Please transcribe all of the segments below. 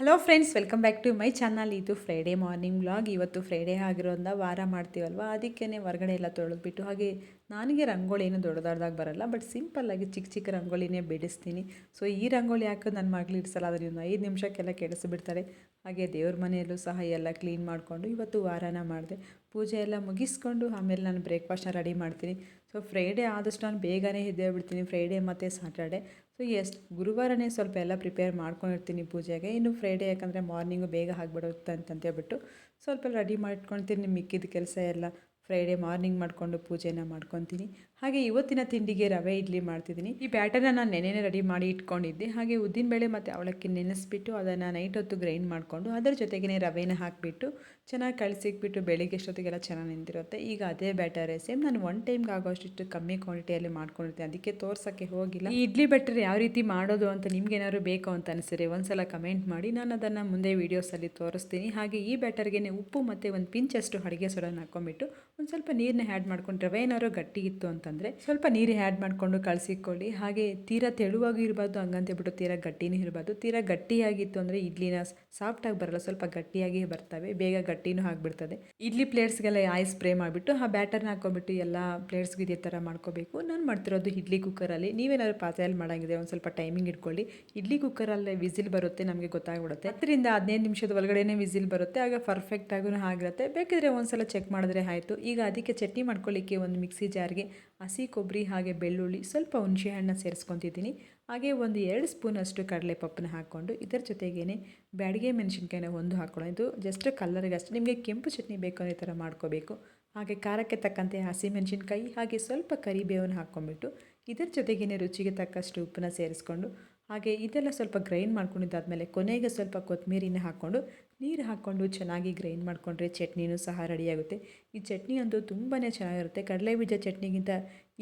Hello friends welcome back to my channel ಇದು Friday morning blog ಇವತ್ತು Friday ಆಗಿರೋದ್ರಿಂದ ವಾರ ಮಾಡ್ತೀವಲ್ವ? ಅದಕ್ಕೇ ಹೊರಗಡೆ ಎಲ್ಲ ತೊಳೆದ್ಬಿಟ್ಟು, ಹಾಗೆ ನನಗೆ ರಂಗೋಲಿ ಏನು ದೊಡ್ಡದಾಗಿ ಬರಲ್ಲ ಬಟ್ ಸಿಂಪಲ್ಲಾಗಿ ಚಿಕ್ಕ ಚಿಕ್ಕ ರಂಗೋಲಿನೇ ಬಿಡಿಸ್ತೀನಿ. ಸೊ ಈ ರಂಗೋಲಿ ಹಾಕೋದು ನನ್ನ ಮಗಳು ಇಡ್ಸಲ್ಲ? ಅದರಿಂದ ಐದು ನಿಮಿಷಕ್ಕೆಲ್ಲ ಕೆಡಿಸಿಬಿಡ್ತಾರೆ. ಹಾಗೆ ದೇವ್ರ ಮನೆಯಲ್ಲೂ ಸಹ ಎಲ್ಲ ಕ್ಲೀನ್ ಮಾಡಿಕೊಂಡು ಇವತ್ತು ವಾರನ ಮಾಡಿದೆ. ಪೂಜೆ ಎಲ್ಲ ಮುಗಿಸ್ಕೊಂಡು ಆಮೇಲೆ ನಾನು ಬ್ರೇಕ್ಫಾಸ್ಟ್ನ ರೆಡಿ ಮಾಡ್ತೀನಿ. ಸೊ ಫ್ರೈಡೇ ಆದಷ್ಟು ನಾನು ಬೇಗನೆ ಎದ್ದೇಳ್ಬಿಡ್ತೀನಿ. ಫ್ರೈಡೇ ಮತ್ತು ಸ್ಯಾಟರ್ಡೆ ಸೊ ಎಷ್ಟು ಗುರುವಾರನೇ ಸ್ವಲ್ಪ ಎಲ್ಲ ಪ್ರಿಪೇರ್ ಮಾಡ್ಕೊಂಡಿರ್ತೀನಿ ಪೂಜೆಗೆ. ಇನ್ನು ಫ್ರೈಡೇ ಯಾಕಂದರೆ ಮಾರ್ನಿಂಗು ಬೇಗ ಆಗಿಬಿಡುತ್ತೆ ಅಂತಂತೇಳ್ಬಿಟ್ಟು ಸ್ವಲ್ಪ ರೆಡಿ ಮಾಡ್ಕೊಳ್ತೀನಿ, ಮಿಕ್ಕಿದ ಕೆಲಸ ಎಲ್ಲ. ಫ್ರೈಡೇ ಮಾರ್ನಿಂಗ್ ಮಾಡಿಕೊಂಡು ಪೂಜೆನ ಮಾಡ್ಕೊತೀನಿ. ಹಾಗೆ ಇವತ್ತಿನ ತಿಂಡಿಗೆ ರವೆ ಇಡ್ಲಿ ಮಾಡ್ತಿದ್ದೀನಿ. ಈ ಬ್ಯಾಟರ್ನ ನಾನು ನೆನೆನೇ ರೆಡಿ ಮಾಡಿ ಇಟ್ಕೊಂಡಿದ್ದೆ. ಹಾಗೆ ಉದ್ದಿನಬೇಳೆ ಮತ್ತು ಅವಳಕ್ಕಿ ನೆನೆಸ್ಬಿಟ್ಟು ಅದನ್ನು ನೈಟ್ ಹೊತ್ತು ಗ್ರೈಂಡ್ ಮಾಡಿಕೊಂಡು ಅದರ ಜೊತೆಗೇ ರವೆನ ಹಾಕಿಬಿಟ್ಟು ಚೆನ್ನಾಗಿ ಕಳಿಸಿಕ್ಬಿಟ್ಟು ಬೆಳಿಗ್ಗೆ ಎಷ್ಟೊತ್ತಿಗೆಲ್ಲ ಚೆನ್ನಾಗಿ ನಿಂತಿರುತ್ತೆ ಈಗ ಅದೇ ಬ್ಯಾಟರೇ ಸೇಮ್ ನಾನು ಒನ್ ಟೈಮ್ಗೆ ಆಗೋಷ್ಟು ಕಮ್ಮಿ ಕ್ವಾಂಟಿಟಿಯಲ್ಲಿ ಮಾಡ್ಕೊಂಡಿರ್ತೀನಿ. ಅದಕ್ಕೆ ತೋರ್ಸೋಕ್ಕೆ ಹೋಗಿಲ್ಲ. ಈ ಇಡ್ಲಿ ಬ್ಯಾಟರ್ ಯಾವ ರೀತಿ ಮಾಡೋದು ಅಂತ ನಿಮ್ಗೆ ಏನಾದ್ರು ಬೇಕು ಅಂತ ಅನಿಸಿದ್ರೆ ಒಂದ್ಸಲ ಕಮೆಂಟ್ ಮಾಡಿ. ನಾನು ಅದನ್ನು ಮುಂದೆ ವೀಡಿಯೋಸಲ್ಲಿ ತೋರಿಸ್ತೀನಿ. ಹಾಗೆ ಈ ಬ್ಯಾಟರ್ಗೆ ಉಪ್ಪು ಮತ್ತು ಒಂದು ಪಿಂಚಷ್ಟು ಅಡುಗೆ ಸೊಡನ್ನು ಹಾಕ್ಕೊಂಬಿಟ್ಟು ಒಂದು ಸ್ವಲ್ಪ ನೀರನ್ನ ಆ್ಯಡ್ ಮಾಡ್ಕೊಂಡು ರವೆ ಏನಾದ್ರು ಗಟ್ಟಿ ಇತ್ತು ಅಂತಂದರೆ ಸ್ವಲ್ಪ ನೀರು ಆ್ಯಡ್ ಮಾಡಿಕೊಂಡು ಕಳಿಸಿಕೊಳ್ಳಿ. ಹಾಗೆ ತೀರಾ ತೆಳುವಾಗಿ ಇರಬಾರ್ದು ಹಂಗಂತೇಳ್ಬಿಟ್ಟು ತೀರಾ ಗಟ್ಟಿನೂ ಇರಬಾರ್ದು. ತೀರಾ ಗಟ್ಟಿಯಾಗಿತ್ತು ಅಂದರೆ ಇಡ್ಲಿನ ಸಾಫ್ಟಾಗಿ ಬರಲ್ಲ, ಸ್ವಲ್ಪ ಗಟ್ಟಿಯಾಗಿ ಬರ್ತವೆ, ಬೇಗ ಗಟ್ಟಿನೂ ಆಗಿಬಿಡ್ತದೆ. ಇಡ್ಲಿ ಪ್ಲೇಟ್ಸ್ಗೆಲ್ಲ ಆಯಿಲ್ ಸ್ಪ್ರೇ ಮಾಡಿಬಿಟ್ಟು, ಆ ಬ್ಯಾಟರ್ನ ಹಾಕೊಂಡ್ಬಿಟ್ಟು ಎಲ್ಲ ಪ್ಲೇಟ್ಸ್ಗೆ ಇದೇ ಥರ ಮಾಡ್ಕೋಬೇಕು. ನಾನು ಮಾಡ್ತಿರೋದು ಇಡ್ಲಿ ಕುಕ್ಕರಲ್ಲಿ ನೀವೇನಾದ್ರು ಪಾತ್ರೆಯಲ್ಲಿ ಮಾಡೋಂಗಿದ್ರೆ ಒಂದು ಸ್ವಲ್ಪ ಟೈಮಿಂಗ್ ಇಟ್ಕೊಳ್ಳಿ. ಇಡ್ಲಿ ಕುಕ್ಕರಲ್ಲೇ ವಿಸಿಲ್ ಬರುತ್ತೆ, ನಮಗೆ ಗೊತ್ತಾಗ್ಬಿಡುತ್ತೆ. ಹತ್ತರಿಂದ ಹದಿನೈದು ನಿಮಿಷದ ಒಳಗಡೆನೇ ವಿಸಿಲ್ ಬರುತ್ತೆ, ಆಗ ಪರ್ಫೆಕ್ಟ್ ಆಗೂ ಆಗಿರುತ್ತೆ. ಬೇಕಿದ್ರೆ ಒಂದ್ಸಲ ಚೆಕ್ ಮಾಡಿದ್ರೆ ಆಯಿತು. ಈಗ ಅದಕ್ಕೆ ಚಟ್ನಿ ಮಾಡ್ಕೊಳ್ಳಿಕ್ಕೆ ಒಂದು ಮಿಕ್ಸಿ ಜಾರ್ಗೆ ಹಸಿ ಕೊಬ್ಬರಿ ಹಾಗೆ ಬೆಳ್ಳುಳ್ಳಿ ಸ್ವಲ್ಪ ಹುಣಸೆಹಣ್ಣ ಸೇರಿಸ್ಕೊತಿದ್ದೀನಿ. ಹಾಗೆ ಒಂದು ಎರಡು ಸ್ಪೂನಷ್ಟು ಕಡಲೆಪಪ್ಪನ ಹಾಕ್ಕೊಂಡು ಇದರ ಜೊತೆಗೇ ಬ್ಯಾಡಿಗೆ ಮೆಣಸಿನ್ಕಾಯಿನ ಒಂದು ಹಾಕ್ಕೊಳ್ಳೋ ಇದು ಜಸ್ಟ್ ಕಲ್ಲರ್ಗೆ ಅಷ್ಟೇ. ನಿಮಗೆ ಕೆಂಪು ಚಟ್ನಿ ಬೇಕು ಅನ್ನೋ ಥರ ಮಾಡ್ಕೋಬೇಕು. ಹಾಗೆ ಖಾರಕ್ಕೆ ತಕ್ಕಂತೆ ಹಸಿ ಮೆಣಸಿನ್ಕಾಯಿ, ಹಾಗೆ ಸ್ವಲ್ಪ ಕರಿಬೇವನ್ನು ಹಾಕ್ಕೊಂಬಿಟ್ಟು ಇದರ ಜೊತೆಗೇ ರುಚಿಗೆ ತಕ್ಕಷ್ಟು ಉಪ್ಪನ್ನ ಸೇರಿಸ್ಕೊಂಡು, ಹಾಗೆ ಇದೆಲ್ಲ ಸ್ವಲ್ಪ ಗ್ರೈಂಡ್ ಮಾಡ್ಕೊಂಡಿದ್ದಾದಮೇಲೆ ಕೊನೆಗೆ ಸ್ವಲ್ಪ ಕೊತ್ತಂಬರಿನ ಹಾಕ್ಕೊಂಡು ನೀರು ಹಾಕ್ಕೊಂಡು ಚೆನ್ನಾಗಿ ಗ್ರೈಂಡ್ ಮಾಡಿಕೊಂಡ್ರೆ ಚಟ್ನಿನೂ ಸಹ ರೆಡಿಯಾಗುತ್ತೆ ಈ ಚಟ್ನಿ ಅಂತೂ ತುಂಬಾ ಚೆನ್ನಾಗಿರುತ್ತೆ. ಕಡಲೆ ಬೀಜ ಚಟ್ನಿಗಿಂತ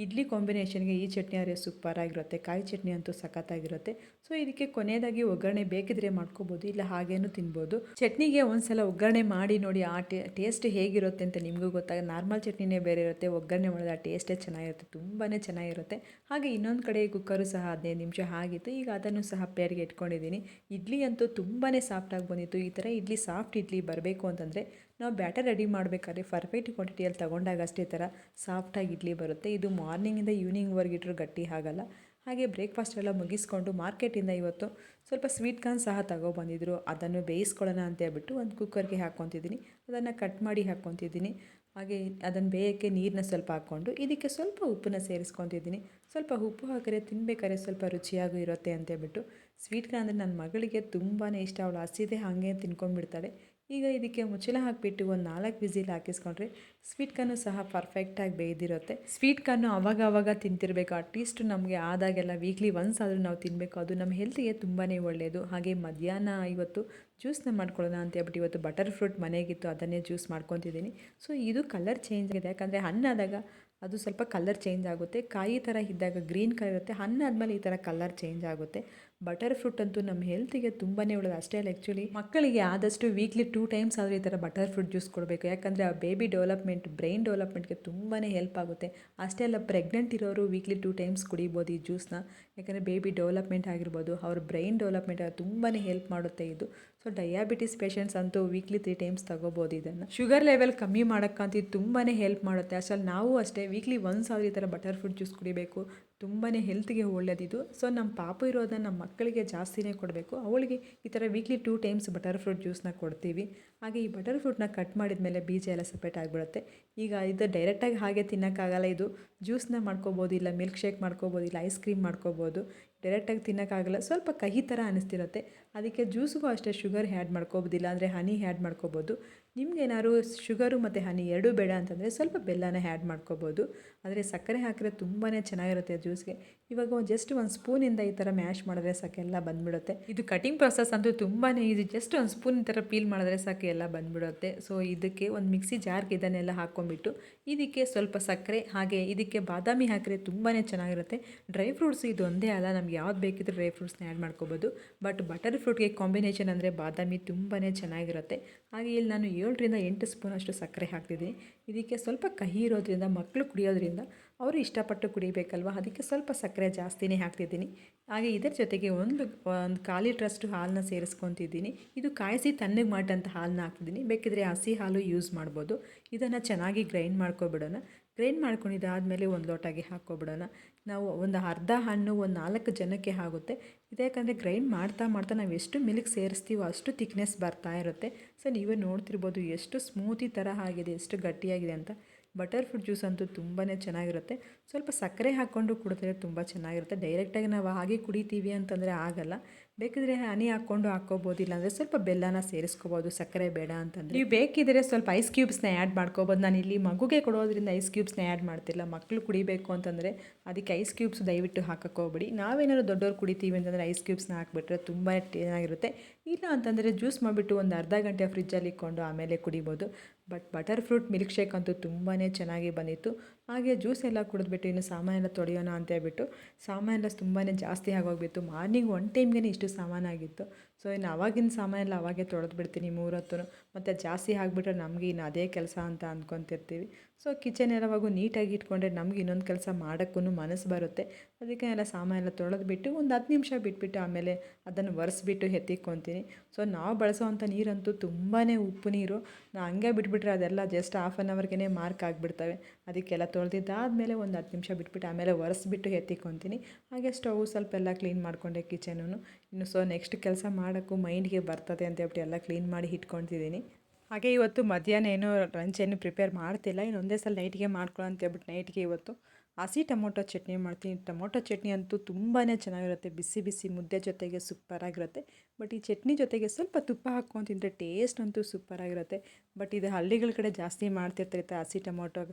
ಇಡ್ಲಿ ಕಾಂಬಿನೇಷನ್ಗೆ ಈ ಚಟ್ನಿ ಆದರೆ ಸೂಪರಾಗಿರುತ್ತೆ ಕಾಯಿ ಚಟ್ನಿ ಅಂತೂ ಸಖತ್ತಾಗಿರುತ್ತೆ. ಸೊ ಇದಕ್ಕೆ ಕೊನೆಯದಾಗಿ ಒಗ್ಗರಣೆ ಬೇಕಿದ್ರೆ ಮಾಡ್ಕೋಬೋದು, ಇಲ್ಲ ಹಾಗೇನೂ ತಿನ್ಬೋದು. ಚಟ್ನಿಗೆ ಒಂದ್ಸಲ ಒಗ್ಗರಣೆ ಮಾಡಿ ನೋಡಿ ಆ ಟೇಸ್ಟ್ ಹೇಗಿರುತ್ತೆ ಅಂತ ನಿಮಗೂ ಗೊತ್ತಾಗ ನಾರ್ಮಲ್ ಚಟ್ನಿನೇ ಬೇರೆ ಇರುತ್ತೆ, ಒಗ್ಗರಣೆ ಮಾಡಿದ ಆ ಟೇಸ್ಟೇ ಚೆನ್ನಾಗಿರುತ್ತೆ ತುಂಬಾ ಚೆನ್ನಾಗಿರುತ್ತೆ. ಹಾಗೆ ಇನ್ನೊಂದು ಕಡೆ ಕುಕ್ಕರು ಸಹ ಹದಿನೈದು ನಿಮಿಷ ಆಗಿತ್ತು, ಈಗ ಅದನ್ನು ಸಹ ಪೇರಿಗೆ ಇಟ್ಕೊಂಡಿದ್ದೀನಿ. ಇಡ್ಲಿ ಅಂತೂ ತುಂಬಾ ಸಾಫ್ಟಾಗಿ ಬಂದಿತ್ತು. ಈ ಥರ ಇಡ್ಲಿ ಸಾಫ್ಟ್ ಇಡ್ಲಿ ಬರಬೇಕು ಅಂತಂದರೆ ನಾವು ಬ್ಯಾಟರ್ ರೆಡಿ ಮಾಡಬೇಕಾದ್ರೆ ಪರ್ಫೆಕ್ಟ್ ಕ್ವಾಂಟಿಟಿಯಲ್ಲಿ ತೊಗೊಂಡಾಗ ಅಷ್ಟೇ ಥರ ಸಾಫ್ಟಾಗಿ ಇಡ್ಲಿ ಬರುತ್ತೆ. ಇದು ಮಾರ್ನಿಂಗಿಂದ ಈವ್ನಿಂಗ್ವರೆಗೆ ಇಟ್ಟರೂ ಗಟ್ಟಿ ಆಗಲ್ಲ. ಹಾಗೆ ಬ್ರೇಕ್ಫಾಸ್ಟ್ ಎಲ್ಲ ಮುಗಿಸ್ಕೊಂಡು ಮಾರ್ಕೆಟಿಂದ ಇವತ್ತು ಸ್ವಲ್ಪ ಸ್ವೀಟ್ ಕಾರ್ನ್ ಸಹ ತಗೊಬಂದಿದ್ರು. ಅದನ್ನು ಬೇಯಿಸ್ಕೊಳ್ಳೋಣ ಅಂತ ಹೇಳ್ಬಿಟ್ಟು ಒಂದು ಕುಕ್ಕರ್ಗೆ ಹಾಕ್ಕೊತಿದ್ದೀನಿ. ಅದನ್ನು ಕಟ್ ಮಾಡಿ ಹಾಕ್ಕೊತಿದ್ದೀನಿ. ಹಾಗೆ ಅದನ್ನು ಬೇಯೋಕ್ಕೆ ನೀರನ್ನ ಸ್ವಲ್ಪ ಹಾಕ್ಕೊಂಡು ಇದಕ್ಕೆ ಸ್ವಲ್ಪ ಉಪ್ಪನ್ನ ಸೇರಿಸ್ಕೊತಿದ್ದೀನಿ. ಸ್ವಲ್ಪ ಉಪ್ಪು ಹಾಕಿದ್ರೆ ತಿನ್ಬೇಕಾದ್ರೆ ಸ್ವಲ್ಪ ರುಚಿಯಾಗೂ ಇರುತ್ತೆ ಅಂತೇಳ್ಬಿಟ್ಟು ಸ್ವೀಟ್ ಕಾರ್ನ್ ಅಂದರೆ ನನ್ನ ಮಗಳಿಗೆ ತುಂಬಾ ಇಷ್ಟ. ಅವಳು ಹಸಿದೆ ಹಾಗೆ ತಿನ್ಕೊಂಡ್ಬಿಡ್ತಾಳೆ. ಈಗ ಇದಕ್ಕೆ ಮುಚ್ಚಳ ಹಾಕಿಬಿಟ್ಟು ಒಂದು ನಾಲ್ಕು ವಿಸಿಲ್ ಹಾಕಿಸ್ಕೊಂಡ್ರೆ ಸ್ವೀಟ್ ಕಾರ್ನು ಸಹ ಪರ್ಫೆಕ್ಟಾಗಿ ಬೇಯ್ದಿರುತ್ತೆ. ಸ್ವೀಟ್ ಕಾರ್ನು ಅವಾಗ ಅವಾಗ ತಿಂತಿರಬೇಕು. ಅಟ್ಲೀಸ್ಟ್ ನಮಗೆ ಆದಾಗೆಲ್ಲ ವೀಕ್ಲಿ ಒನ್ಸ್ ಆದರೂ ನಾವು ತಿನ್ನಬೇಕು ಅದು ನಮ್ಮ ಹೆಲ್ತಿಗೆ ತುಂಬಾ ಒಳ್ಳೆಯದು ಹಾಗೆ ಮಧ್ಯಾಹ್ನ ಇವತ್ತು ಜ್ಯೂಸ್ನ ಮಾಡ್ಕೊಳ್ಳೋಣ ಅಂತ ಹೇಳ್ಬಿಟ್ಟು ಇವತ್ತು ಬಟರ್ ಫ್ರೂಟ್ ಮನೆಗಿತ್ತು. ಅದನ್ನೇ ಜ್ಯೂಸ್ ಮಾಡ್ಕೊತಿದ್ದೀನಿ. ಸೊ ಇದು ಕಲರ್ ಚೇಂಜ್ ಆಗಿದೆ. ಯಾಕಂದರೆ ಹಣ್ಣಾದಾಗ ಅದು ಸ್ವಲ್ಪ ಕಲರ್ ಚೇಂಜ್ ಆಗುತ್ತೆ. ಕಾಯಿ ಥರ ಇದ್ದಾಗ ಗ್ರೀನ್ ಕಲರ್ ಇರುತ್ತೆ. ಹಣ್ಣಾದ್ಮೇಲೆ ಈ ಥರ ಕಲರ್ ಚೇಂಜ್ ಆಗುತ್ತೆ. ಬಟರ್ ಫ್ರೂಟ್ ಅಂತೂ ನಮ್ಮ ಹೆಲ್ತಿಗೆ ತುಂಬಾ ಒಳ್ಳೆಯದು ಅಷ್ಟೇ ಅಲ್ಲ ಆ್ಯಕ್ಚುಲಿ ಮಕ್ಕಳಿಗೆ ಆದಷ್ಟು ವೀಕ್ಲಿ ಟೂ ಟೈಮ್ಸ್ ಆದರೂ ಈ ಥರ ಬಟರ್ ಫ್ರೂಟ್ ಜ್ಯೂಸ್ ಕೊಡಬೇಕು. ಯಾಕಂದರೆ ಆ ಬೇಬಿ ಡೆವಲಪ್ಮೆಂಟ್ ಬ್ರೈನ್ ಡೆವಲಪ್ಮೆಂಟ್ಗೆ ತುಂಬಾ ಹೆಲ್ಪ್ ಆಗುತ್ತೆ. ಅಷ್ಟೇ ಅಲ್ಲ ಪ್ರೆಗ್ನೆಂಟ್ ಇರೋರು ವೀಕ್ಲಿ ಟೂ ಟೈಮ್ಸ್ ಕುಡಿಬೋದು ಈ ಜ್ಯೂಸ್ನ ಯಾಕಂದರೆ ಬೇಬಿ ಡೆವಲಪ್ಮೆಂಟ್ ಆಗಿರ್ಬೋದು, ಅವ್ರ ಬ್ರೈನ್ ಡೆವಲಪ್ಮೆಂಟ್ ತುಂಬಾ ಹೆಲ್ಪ್ ಮಾಡುತ್ತೆ ಇದು. ಸೊ ಡಯಾಬಿಟಿಸ್ ಪೇಷಂಟ್ಸ್ ಅಂತೂ ವೀಕ್ಲಿ ತ್ರೀ ಟೈಮ್ಸ್ ತಗೋಬೋದು ಇದನ್ನು. ಶುಗರ್ ಲೆವೆಲ್ ಕಮ್ಮಿ ಮಾಡೋಕ್ಕಂತೂ ತುಂಬಾ ಹೆಲ್ಪ್ ಮಾಡುತ್ತೆ. ಅಷ್ಟಲ್ಲಿ ನಾವು ಅಷ್ಟೇ ವೀಕ್ಲಿ ಒನ್ಸ್ ಆದರೂ ಈ ಥರ ಬಟರ್ ಫ್ರೂಟ್ ಜ್ಯೂಸ್ ಕುಡಿಬೇಕು. ತುಂಬಾ ಹೆಲ್ತ್ಗೆ ಒಳ್ಳೆಯದಿದು ಸೊ ನಮ್ಮ ಪಾಪು ಇರೋದನ್ನ ನಮ್ಮ ಮಕ್ಕಳಿಗೆ ಜಾಸ್ತಿನೇ ಕೊಡಬೇಕು. ಅವಳಿಗೆ ಈ ಥರ weekly two times butter fruit ಜ್ಯೂಸ್ನ ಕೊಡ್ತೀವಿ. ಹಾಗೆ ಈ ಬಟರ್ ಫ್ರೂಟ್ನ ಕಟ್ ಮಾಡಿದ ಮೇಲೆ ಬೀಜ ಎಲ್ಲ ಸಪ್ರೇಟ್ ಆಗಿಬಿಡುತ್ತೆ. ಈಗ ಇದು ಡೈರೆಕ್ಟಾಗಿ ಹಾಗೆ ತಿನ್ನೋಕ್ಕಾಗಲ್ಲ ಇದು. ಜ್ಯೂಸ್ನ ಮಾಡ್ಕೋಬೋದು ಇಲ್ಲ ಮಿಲ್ಕ್ ಶೇಕ್ ಮಾಡ್ಕೋಬೋದು ಇಲ್ಲ ಐಸ್ ಕ್ರೀಮ್ ಮಾಡ್ಕೋಬೋದು. ಡೈರೆಕ್ಟಾಗಿ ತಿನ್ನೋಕ್ಕಾಗಲ್ಲ. ಸ್ವಲ್ಪ ಕಹಿ ಥರ ಅನ್ನಿಸ್ತಿರುತ್ತೆ ಅದಕ್ಕೆ ಜ್ಯೂಸ್ಗೂ ಅಷ್ಟೇ ಶುಗರ್ ಆ್ಯಡ್ ಮಾಡ್ಕೋಬೋದಿಲ್ಲ. ಅಂದರೆ ಹನಿ ಆ್ಯಡ್ ಮಾಡ್ಕೋಬೋದು. ನಿಮ್ಗೇನಾದ್ರು ಶುಗರು ಮತ್ತು ಹನಿ ಎರಡೂ ಬೇಡ ಅಂತಂದರೆ ಸ್ವಲ್ಪ ಬೆಲ್ಲನ ಆ್ಯಡ್ ಮಾಡ್ಕೋಬೋದು. ಆದರೆ ಸಕ್ಕರೆ ಹಾಕಿದ್ರೆ ತುಂಬಾ ಚೆನ್ನಾಗಿರುತ್ತೆ ಜ್ಯೂಸ್ಗೆ. ಇವಾಗ ಜಸ್ಟ್ ಒಂದು ಸ್ಪೂನಿಂದ ಈ ಥರ ಮ್ಯಾಶ್ ಮಾಡಿದ್ರೆ ಸಾಕು, ಎಲ್ಲ ಬಂದ್ಬಿಡುತ್ತೆ. ಇದು ಕಟಿಂಗ್ ಪ್ರೊಸೆಸ್ ಅಂತೂ ತುಂಬಾ ಈಸಿ ಜಸ್ಟ್ ಒಂದು ಸ್ಪೂನ್ ಥರ ಪೀಲ್ ಮಾಡಿದ್ರೆ ಸಾಕು, ಎಲ್ಲ ಬಂದ್ಬಿಡುತ್ತೆ. ಸೊ ಇದಕ್ಕೆ ಒಂದು ಮಿಕ್ಸಿ ಜಾರ್ಗೆ ಇದನ್ನೆಲ್ಲ ಹಾಕ್ಕೊಂಡ್ಬಿಟ್ಟು ಇದಕ್ಕೆ ಸ್ವಲ್ಪ ಸಕ್ಕರೆ, ಹಾಗೆ ಇದಕ್ಕೆ ಬಾದಾಮಿ ಹಾಕಿದ್ರೆ ತುಂಬಾ ಚೆನ್ನಾಗಿರುತ್ತೆ. ಡ್ರೈ ಫ್ರೂಟ್ಸ್ ಇದೊಂದೇ ಅಲ್ಲ, ನಮ್ಗೆ ಯಾವ್ದು ಬೇಕಿದ್ರೂ ಡ್ರೈ ಫ್ರೂಟ್ಸ್ನ ಆ್ಯಡ್ ಮಾಡ್ಕೋಬೋದು. ಬಟ್ ಬಟರ್ ಫ್ರೂಟ್ಗೆ ಕಾಂಬಿನೇಷನ್ ಅಂದರೆ ಬಾದಾಮಿ ತುಂಬಾ ಚೆನ್ನಾಗಿರುತ್ತೆ. ಹಾಗೆ ಇಲ್ಲಿ ನಾನು ಏಳರಿಂದ ಎಂಟು ಸ್ಪೂನ್ ಅಷ್ಟು ಸಕ್ಕರೆ ಹಾಕ್ತಿದ್ದೆ ಇದಕ್ಕೆ ಸ್ವಲ್ಪ ಕಹಿ ಇರೋದ್ರಿಂದ ಮಕ್ಕಳು ಕುಡಿಯೋದ್ರಿಂದ ಅವರು ಇಷ್ಟಪಟ್ಟು ಕುಡಿಬೇಕಲ್ವ? ಅದಕ್ಕೆ ಸ್ವಲ್ಪ ಸಕ್ಕರೆ ಜಾಸ್ತಿನೇ ಹಾಕ್ತಿದ್ದೀನಿ. ಹಾಗೆ ಇದರ ಜೊತೆಗೆ ಒಂದು ಒಂದು ಖಾಲಿ ಟ್ರಸ್ಟ್ ಹಾಲನ್ನ ಸೇರಿಸ್ಕೊತಿದ್ದೀನಿ. ಇದು ಕಾಯಿಸಿ ತಣ್ಣಗೆ ಮಾಡಿದಂಥ ಹಾಲನ್ನ ಹಾಕ್ತಿದ್ದೀನಿ. ಬೇಕಿದ್ರೆ ಹಸಿ ಹಾಲು ಯೂಸ್ ಮಾಡ್ಬೋದು. ಇದನ್ನು ಚೆನ್ನಾಗಿ ಗ್ರೈಂಡ್ ಮಾಡ್ಕೊಬಿಡೋಣ. ಗ್ರೈಂಡ್ ಮಾಡ್ಕೊಂಡಿದ್ದಾದಮೇಲೆ ಒಂದು ಲೋಟಗೆ ಹಾಕ್ಕೊಬಿಡೋಣ ನಾವು ಒಂದು ಅರ್ಧ ಹಣ್ಣು ಒಂದು ನಾಲ್ಕು ಜನಕ್ಕೆ ಆಗುತ್ತೆ. ಇದ್ಯಾಕಂದರೆ ಗ್ರೈಂಡ್ ಮಾಡ್ತಾ ಮಾಡ್ತಾ ನಾವು ಎಷ್ಟು ಮಿಲ್ಕ್ ಸೇರಿಸ್ತೀವೋ ಅಷ್ಟು ಥಿಕ್ನೆಸ್ ಬರ್ತಾ ಇರುತ್ತೆ. ಸೊ ನೀವೇ ನೋಡ್ತಿರ್ಬೋದು ಎಷ್ಟು ಸ್ಮೂತಿ ಥರ ಆಗಿದೆ, ಎಷ್ಟು ಗಟ್ಟಿಯಾಗಿದೆ ಅಂತ. ಬಟರ್ ಫ್ರೂಟ್ ಜ್ಯೂಸ್ ಅಂತೂ ತುಂಬಾ ಚೆನ್ನಾಗಿರುತ್ತೆ. ಸ್ವಲ್ಪ ಸಕ್ಕರೆ ಹಾಕ್ಕೊಂಡು ಕುಡಿದ್ರೆ ತುಂಬ ಚೆನ್ನಾಗಿರುತ್ತೆ. ಡೈರೆಕ್ಟಾಗಿ ನಾವು ಹಾಗೆ ಕುಡಿತೀವಿ ಅಂತಂದರೆ ಆಗಲ್ಲ. ಬೇಕಿದ್ರೆ ಹನಿ ಹಾಕ್ಕೊಂಡು ಹಾಕ್ಕೋಬೋದು, ಇಲ್ಲಾಂದರೆ ಸ್ವಲ್ಪ ಬೆಲ್ಲನ ಸೇರಿಸ್ಕೋಬೋದು, ಸಕ್ಕರೆ ಬೇಡ ಅಂತಂದರೆ. ನೀವು ಬೇಕಿದ್ರೆ ಸ್ವಲ್ಪ ಐಸ್ ಕ್ಯೂಬ್ಸ್ನ ಆ್ಯಡ್ ಮಾಡ್ಕೋಬೋದು. ನಾನು ಇಲ್ಲಿ ಮಗುಗೆ ಕೊಡೋದ್ರಿಂದ ಐಸ್ ಕ್ಯೂಬ್ಸ್ನ ಆ್ಯಡ್ ಮಾಡ್ತಿಲ್ಲ. ಮಕ್ಕಳು ಕುಡಿಬೇಕು ಅಂತಂದರೆ ಅದಕ್ಕೆ ಐಸ್ ಕ್ಯೂಬ್ಸ್ ದಯವಿಟ್ಟು ಹಾಕಕ್ಕೆ ಹೋಗ್ಬೇಡಿ. ನಾವೇನಾದ್ರು ದೊಡ್ಡವ್ರು ಕುಡಿತೀವಿ ಅಂತಂದರೆ ಐಸ್ ಕ್ಯೂಬ್ಸ್ನ ಹಾಕ್ಬಿಟ್ರೆ ತುಂಬ ಚೆನ್ನಾಗಿರುತ್ತೆ. ಇಲ್ಲ ಅಂತಂದರೆ ಜ್ಯೂಸ್ ಮಾಡಿಬಿಟ್ಟು ಒಂದು ಅರ್ಧ ಗಂಟೆ ಫ್ರಿಜ್ಜಲ್ಲಿ ಇಕ್ಕೊಂಡು ಆಮೇಲೆ ಕುಡಿಬೋದು. But butter fruit milk shake ಅಂತೂ ತುಂಬಾ ಚೆನ್ನಾಗಿ ಬಂದಿತ್ತು. ಹಾಗೆ ಜ್ಯೂಸ್ ಎಲ್ಲ ಕುಡಿದ್ಬಿಟ್ಟು ಇನ್ನು ಸಾಮಾನೆಲ್ಲ ತೊಳೆಯೋಣ ಅಂತ ಹೇಳ್ಬಿಟ್ಟು ಸಾಮಾನೆಲ್ಲ ತುಂಬಾ ಜಾಸ್ತಿ ಆಗೋಗ್ಬಿತ್ತು ಮಾರ್ನಿಂಗ್ ಒನ್ ಟೈಮ್ಗೆ ಇಷ್ಟು ಸಾಮಾನಾಗಿತ್ತು ಸೊ ಇನ್ನು ಅವಾಗಿನ ಸಾಮಾನೆಲ್ಲ ಅವಾಗೆ ತೊಳೆದು ಬಿಡ್ತೀನಿ ಮೂರೊತ್ತು ಮತ್ತು ಜಾಸ್ತಿ ಆಗಿಬಿಟ್ರೆ ನಮಗೆ ಇನ್ನು ಅದೇ ಕೆಲಸ ಅಂತ ಅಂದ್ಕೊತಿರ್ತೀವಿ. ಸೊ ಕಿಚನ್ ಯಾವಾಗೂ ನೀಟಾಗಿ ಇಟ್ಕೊಂಡ್ರೆ ನಮ್ಗೆ ಇನ್ನೊಂದು ಕೆಲಸ ಮಾಡೋಕ್ಕೂ ಮನಸ್ಸು ಬರುತ್ತೆ. ಅದಕ್ಕೆ ಎಲ್ಲ ಸಾಮಾನೆಲ್ಲ ತೊಳೆದ್ಬಿಟ್ಟು ಒಂದು ಹತ್ತು ನಿಮಿಷ ಬಿಟ್ಬಿಟ್ಟು ಆಮೇಲೆ ಅದನ್ನು ಒರೆಸ್ಬಿಟ್ಟು ಎತ್ತಿಕ್ಕೊತೀನಿ ಸೊ ನಾವು ಬಳಸೋವಂಥ ನೀರಂತೂ ತುಂಬಾ ಉಪ್ಪು ನೀರು. ನಾ ಹಂಗೆ ಬಿಟ್ಬಿಟ್ರೆ ಅದೆಲ್ಲ ಜಸ್ಟ್ ಹಾಫ್ ಆನ್ ಅವರ್ಗೆ ಮಾರ್ಕ್ ಆಗಿಬಿಡ್ತವೆ. ಅದಕ್ಕೆಲ್ಲ ತೊಳೆದಿದ್ದಾದಮೇಲೆ ಒಂದು ಹತ್ತು ನಿಮಿಷ ಬಿಟ್ಬಿಟ್ಟು ಆಮೇಲೆ ಒರೆಸ್ಬಿಟ್ಟು ಎತ್ತಿಕ್ಕೊತೀನಿ ಹಾಗೆ ಸ್ಟವ್ ಸ್ವಲ್ಪ ಎಲ್ಲ ಕ್ಲೀನ್ ಮಾಡಿಕೊಂಡೆ ಕಿಚನೂ ಇನ್ನು ಸೊ ನೆಕ್ಸ್ಟ್ ಕೆಲಸ ಮಾಡೋಕ್ಕೂ ಮೈಂಡ್ಗೆ ಬರ್ತದೆ ಅಂತ ಹೇಳ್ಬಿಟ್ಟು ಎಲ್ಲ ಕ್ಲೀನ್ ಮಾಡಿ ಇಟ್ಕೊತಿದ್ದೀನಿ ಹಾಗೆ ಇವತ್ತು ಮಧ್ಯಾಹ್ನ ಏನು ಲಂಚ್ ಪ್ರಿಪೇರ್ ಮಾಡ್ತಿಲ್ಲ, ಇನ್ನು ಒಂದೇ ಸಲ ನೈಟ್ಗೆ ಮಾಡ್ಕೊಳ್ಳೋ ಅಂತ ಹೇಳ್ಬಿಟ್ಟು ನೈಟ್ಗೆ ಇವತ್ತು ಹಸಿ ಟೊಮೊಟೊ ಚಟ್ನಿ ಮಾಡ್ತೀನಿ. ಟೊಮೊಟೊ ಚಟ್ನಿ ಅಂತೂ ತುಂಬಾ ಚೆನ್ನಾಗಿರುತ್ತೆ, ಬಿಸಿ ಬಿಸಿ ಮುದ್ದೆ ಜೊತೆಗೆ ಸೂಪರಾಗಿರುತ್ತೆ. ಬಟ್ ಈ ಚಟ್ನಿ ಜೊತೆಗೆ ಸ್ವಲ್ಪ ತುಪ್ಪ ಹಾಕ್ಕೊಂಡು ತಿಂದರೆ ಟೇಸ್ಟ್ ಅಂತೂ ಸೂಪರಾಗಿರುತ್ತೆ. ಬಟ್ ಇದು ಹಳ್ಳಿಗಳ ಕಡೆ ಜಾಸ್ತಿ ಮಾಡ್ತಿರ್ತಾರೆ ಹಸಿ ಟೊಮೊಟೊ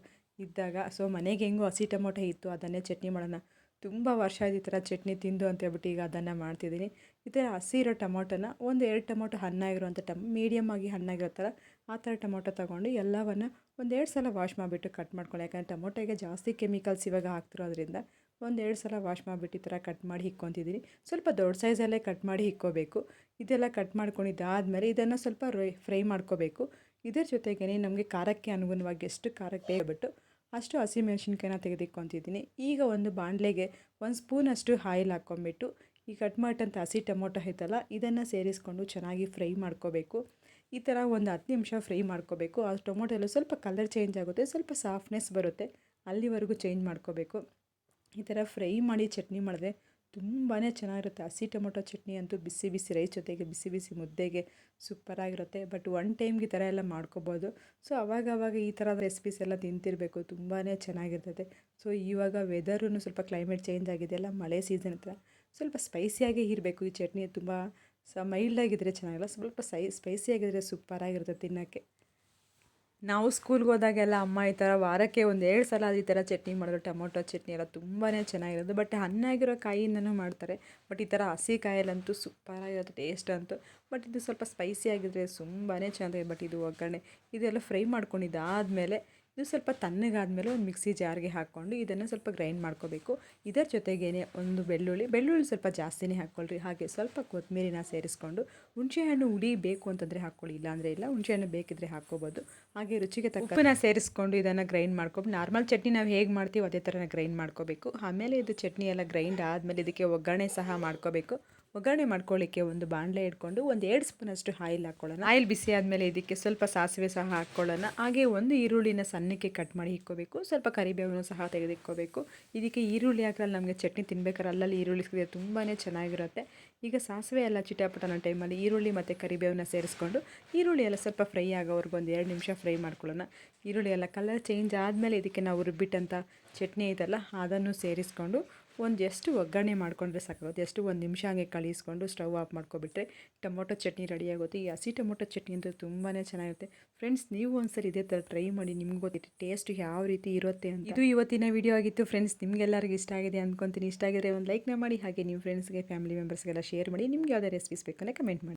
ಇದ್ದಾಗ. ಸೊ ಮನೆಗೆ ಹೆಂಗೋ ಹಸಿ ಟೊಮೊಟೊ ಇತ್ತು, ಅದನ್ನೇ ಚಟ್ನಿ ಮಾಡೋಣ. ತುಂಬ ವರ್ಷ ಆಯ್ತು ಈ ಥರ ಚಟ್ನಿ ತಿಂದು ಅಂತ ಹೇಳ್ಬಿಟ್ಟು ಈಗ ಅದನ್ನು ಮಾಡ್ತಿದ್ದೀನಿ. ಈ ಥರ ಹಸಿರೋ ಟೊಮೊಟೊನ ಒಂದು ಎರಡು ಟೊಮೊಟೊ ಹಣ್ಣಾಗಿರುವಂಥ ಟಮ್ ಮೀಡಿಯಮ್ ಆಗಿ ಹಣ್ಣಾಗಿರೋ ಥರ ಆ ಥರ ಟೊಮೊಟೊ ತೊಗೊಂಡು ಎಲ್ಲವನ್ನು ಒಂದೆರಡು ಸಲ ವಾಶ್ ಮಾಡಿಬಿಟ್ಟು ಕಟ್ ಮಾಡ್ಕೊಳ್ಳಿ. ಯಾಕಂದರೆ ಟೊಮೊಟೊಗೆ ಜಾಸ್ತಿ ಕೆಮಿಕಲ್ಸ್ ಇವಾಗ ಹಾಕ್ತಿರೋದ್ರಿಂದ ಒಂದೆರಡು ಸಲ ವಾಶ್ ಮಾಡಿಬಿಟ್ಟು ಈ ಥರ ಕಟ್ ಮಾಡಿ ಇಕ್ಕೊತಿದ್ದೀನಿ ಸ್ವಲ್ಪ ದೊಡ್ಡ ಸೈಜಲ್ಲೇ ಕಟ್ ಮಾಡಿ ಇಕ್ಕೋಬೇಕು ಇದೆಲ್ಲ ಕಟ್ ಮಾಡ್ಕೊಂಡಿದ್ದಾದಮೇಲೆ ಇದನ್ನು ಸ್ವಲ್ಪ ಫ್ರೈ ಮಾಡ್ಕೋಬೇಕು. ಇದರ ಜೊತೆಗೇ ನಮಗೆ ಖಾರಕ್ಕೆ ಅನುಗುಣವಾಗಿ ಎಷ್ಟು ಖಾರಕ್ಕೆ ಬೇಕಬಿಟ್ಟು ಅಷ್ಟು ಹಸಿಮೆಣ್ಸಿನ್ಕಾಯಿನ ತೆಗೆದಿಕ್ಕೊತಿದ್ದೀನಿ ಈಗ ಒಂದು ಬಾಣಲೆಗೆ ಒಂದು ಸ್ಪೂನಷ್ಟು ಆಯಿಲ್ ಹಾಕ್ಕೊಂಬಿಟ್ಟು, ಈ ಕಟ್ ಮಾಡಿದಂಥ ಹಸಿ ಟೊಮೊಟೊ ಐತಲ್ಲ, ಇದನ್ನು ಸೇರಿಸ್ಕೊಂಡು ಚೆನ್ನಾಗಿ ಫ್ರೈ ಮಾಡ್ಕೋಬೇಕು. ಈ ಥರ ಒಂದು ಹತ್ತು ನಿಮಿಷ ಫ್ರೈ ಮಾಡ್ಕೋಬೇಕು. ಆ ಟೊಮೊಟೊ ಎಲ್ಲ ಸ್ವಲ್ಪ ಕಲರ್ ಚೇಂಜ್ ಆಗುತ್ತೆ, ಸ್ವಲ್ಪ ಸಾಫ್ಟ್ನೆಸ್ ಬರುತ್ತೆ, ಅಲ್ಲಿವರೆಗೂ ಚೇಂಜ್ ಮಾಡ್ಕೋಬೇಕು. ಈ ಥರ ಫ್ರೈ ಮಾಡಿ ಚಟ್ನಿ ಮಾಡಿದ್ರೆ ತುಂಬಾ ಚೆನ್ನಾಗಿರುತ್ತೆ. ಹಸಿ ಟೊಮೊಟೊ ಚಟ್ನಿ ಅಂತೂ ಬಿಸಿ ಬಿಸಿ ರೈಸ್ ಜೊತೆಗೆ ಬಿಸಿ ಬಿಸಿ ಮುದ್ದೆಗೆ ಸೂಪರಾಗಿರುತ್ತೆ ಬಟ್ ಒನ್ ಟೈಮ್ಗೆ ಈ ಥರ ಎಲ್ಲ ಮಾಡ್ಕೋಬೋದು. ಸೊ ಅವಾಗ ಅವಾಗ ಈ ಥರದ ರೆಸಿಪೀಸ್ ಎಲ್ಲ ತಿಂತಿರಬೇಕು. ತುಂಬಾ ಚೆನ್ನಾಗಿರ್ತದೆ. ಸೊ ಇವಾಗ ವೆದರೂ ಸ್ವಲ್ಪ ಕ್ಲೈಮೇಟ್ ಚೇಂಜ್ ಆಗಿದೆ ಎಲ್ಲ ಮಳೆ ಸೀಸನ್ ಹತ್ರ. ಸ್ವಲ್ಪ ಸ್ಪೈಸಿಯಾಗೇ ಇರಬೇಕು ಈ ಚಟ್ನಿ. ತುಂಬ ಸ ಮೈಲ್ಡಾಗಿದ್ದರೆ ಚೆನ್ನಾಗಿಲ್ಲ. ಸ್ವಲ್ಪ ಸೈ ಸ್ಪೈಸಿಯಾಗಿದ್ದರೆ ಸೂಪರಾಗಿರುತ್ತೆ ತಿನ್ನೋಕ್ಕೆ. ನಾವು ಸ್ಕೂಲ್ಗೆ ಹೋದಾಗೆಲ್ಲ ಅಮ್ಮ ಈ ಥರ ವಾರಕ್ಕೆ ಒಂದು ಎರಡು ಸಲ ಈ ಥರ ಚಟ್ನಿ ಮಾಡಿದ್ರು ಟೊಮೊಟೊ ಚಟ್ನಿ ಎಲ್ಲ ತುಂಬಾ ಚೆನ್ನಾಗಿರೋದು. ಬಟ್ ಹಣ್ಣಾಗಿರೋ ಕಾಯಿಯಿಂದನೂ ಮಾಡ್ತಾರೆ. ಬಟ್ ಈ ಥರ ಹಸಿ ಕಾಯಲ್ಲಂತೂ ಸೂಪರಾಗಿರೋದು ಟೇಸ್ಟ್ ಅಂತೂ. ಬಟ್ ಇದು ಸ್ವಲ್ಪ ಸ್ಪೈಸಿ ಆಗಿದ್ರೆ ತುಂಬಾ ಚೆನ್ನಾಗಿದೆ. ಬಟ್ ಇದು ಒಗ್ಗರಣೆ. ಇದೆಲ್ಲ ಫ್ರೈ ಮಾಡ್ಕೊಂಡಿದ್ದಾದಮೇಲೆ ಇದು ಸ್ವಲ್ಪ ತಣ್ಣಗಾದಮೇಲೆ ಒಂದು ಮಿಕ್ಸಿ ಜಾರ್ಗೆ ಹಾಕ್ಕೊಂಡು ಇದನ್ನು ಸ್ವಲ್ಪ ಗ್ರೈಂಡ್ ಮಾಡ್ಕೋಬೇಕು. ಇದರ ಜೊತೆಗೇನೆ ಒಂದು ಬೆಳ್ಳುಳ್ಳಿ ಬೆಳ್ಳುಳ್ಳಿ ಸ್ವಲ್ಪ ಜಾಸ್ತಿನೇ ಹಾಕ್ಕೊಳ್ರಿ. ಹಾಗೆ ಸ್ವಲ್ಪ ಕೊತ್ತಂಬರಿನ ಸೇರಿಸ್ಕೊಂಡು ಹುಣಸೆಹಣ್ಣು ಉಡಿ ಬೇಕು ಅಂತಂದರೆ ಹಾಕ್ಕೊಳ್ಳಿ, ಇಲ್ಲಾಂದರೆ ಇಲ್ಲ. ಹುಣಸೆಹಣ್ಣು ಬೇಕಿದ್ರೆ ಹಾಕ್ಕೋಬೋದು. ಹಾಗೆ ರುಚಿಗೆ ತಕ್ಕ ಉಪ್ಪನ್ನ ಸೇರಿಸ್ಕೊಂಡು ಇದನ್ನು ಗ್ರೈಂಡ್ ಮಾಡ್ಕೊಂಡು ನಾರ್ಮಲ್ ಚಟ್ನಿ ನಾವು ಹೇಗೆ ಮಾಡ್ತೀವಿ ಅದೇ ಥರನ ಗ್ರೈಂಡ್ ಮಾಡ್ಕೋಬೇಕು. ಆಮೇಲೆ ಇದು ಚಟ್ನಿ ಎಲ್ಲ ಗ್ರೈಂಡ್ ಆದಮೇಲೆ ಇದಕ್ಕೆ ಒಗ್ಗರಣೆ ಸಹ ಮಾಡ್ಕೋಬೇಕು. ಒಗ್ಗರಣೆ ಮಾಡ್ಕೊಳ್ಳಿಕ್ಕೆ ಒಂದು ಬಾಣಲೆ ಇಟ್ಕೊಂಡು ಒಂದು ಎರಡು ಸ್ಪೂನಷ್ಟು ಆಯಿಲ್ ಹಾಕ್ಕೊಳ್ಳೋಣ. ಆಯಿಲ್ ಬಿಸಿ ಆದಮೇಲೆ ಇದಕ್ಕೆ ಸ್ವಲ್ಪ ಸಾಸಿವೆ ಸಹ ಹಾಕ್ಕೊಳ್ಳೋಣ. ಹಾಗೆ ಒಂದು ಈರುಳ್ಳಿನ ಸಣ್ಣಕ್ಕೆ ಕಟ್ ಮಾಡಿ ಇಕ್ಕೋಬೇಕು ಸ್ವಲ್ಪ ಕರಿಬೇವನ್ನು ಸಹ ತೆಗೆದಿಕ್ಕೋಬೇಕು ಇದಕ್ಕೆ ಈರುಳ್ಳಿ ಹಾಕಿದ್ರೆ ನಮಗೆ ಚಟ್ನಿ ತಿನ್ಬೇಕಾದ್ರೆ ಅಲ್ಲಲ್ಲಿ ಈರುಳ್ಳಿ ಸಿಗಿದೆ ತುಂಬಾ ಚೆನ್ನಾಗಿರುತ್ತೆ. ಈಗ ಸಾಸಿವೆ ಎಲ್ಲ ಚಿಟಾಪಟನ ಟೈಮಲ್ಲಿ ಈರುಳ್ಳಿ ಮತ್ತು ಕರಿಬೇವನ್ನ ಸೇರಿಸ್ಕೊಂಡು ಈರುಳ್ಳಿ ಎಲ್ಲ ಸ್ವಲ್ಪ ಫ್ರೈ ಆಗೋವರೆಗೂ ಒಂದು ಎರಡು ನಿಮಿಷ ಫ್ರೈ ಮಾಡ್ಕೊಳ್ಳೋಣ. ಈರುಳ್ಳಿ ಎಲ್ಲ ಕಲರ್ ಚೇಂಜ್ ಆದಮೇಲೆ ಇದಕ್ಕೆ ನಾವು ರುಬ್ಬಿಟ್ಟಂಥ ಚಟ್ನಿ ಐತಲ್ಲ, ಅದನ್ನು ಸೇರಿಸ್ಕೊಂಡು ಒಂದು ಎಷ್ಟು ಒಗ್ಗರಣೆ ಮಾಡ್ಕೊಂಡ್ರೆ ಸಾಕಾಗುತ್ತೆ, ಎಷ್ಟು ಒಂದು ನಿಮಿಷ ಹಾಗೆ ಕಳಿಸ್ಕೊಂಡು ಸ್ಟವ್ ಆಫ್ ಮಾಡ್ಕೊಬಿಟ್ರೆ ಟೊಮೊಟೊ ಚಟ್ನಿ ರೆಡಿ ಆಗುತ್ತೆ. ಈ ಹಸಿ ಟೊಮೊಟೊ ಚಟ್ನಿ ಅಂತೂ ತುಂಬಾ ಚೆನ್ನಾಗಿರುತ್ತೆ. ಫ್ರೆಂಡ್ಸ್, ನೀವು ಒಂದ್ಸರಿ ಇದೇ ಥರ ಟ್ರೈ ಮಾಡಿ, ನಿಮ್ಗೆ ಗೊತ್ತಿತ್ತು ಟೇಸ್ಟ್ ಯಾವ ರೀತಿ ಇರುತ್ತೆ ಅಂತ. ಇದು ಇವತ್ತಿನ ವಿಡಿಯೋ ಆಗಿತ್ತು ಫ್ರೆಂಡ್ಸ್, ನಿಮಗೆಲ್ಲರಿಗೂ ಇಷ್ಟ ಆಗಿದೆ ಅಂದ್ಕೊತೀನಿ ಇಷ್ಟ ಆಗಿದ್ರೆ ಒಂದು ಲೈಕ್ನ ಮಾಡಿ, ಹಾಗೆ ನಿಮ್ಮ ಫ್ರೆಂಡ್ಸ್ಗೆ ಫ್ಯಾಮಿಲಿ ಮೆಂಬರ್ಸ್ಗೆಲ್ಲ ಶೇರ್ ಮಾಡಿ, ನಿಮ್ಗೆ ಯಾವುದೇ ರೆಸಿಪೀಸ್ ಬೇಕಂದರೆ ಕಮೆಂಟ್ ಮಾಡಿ.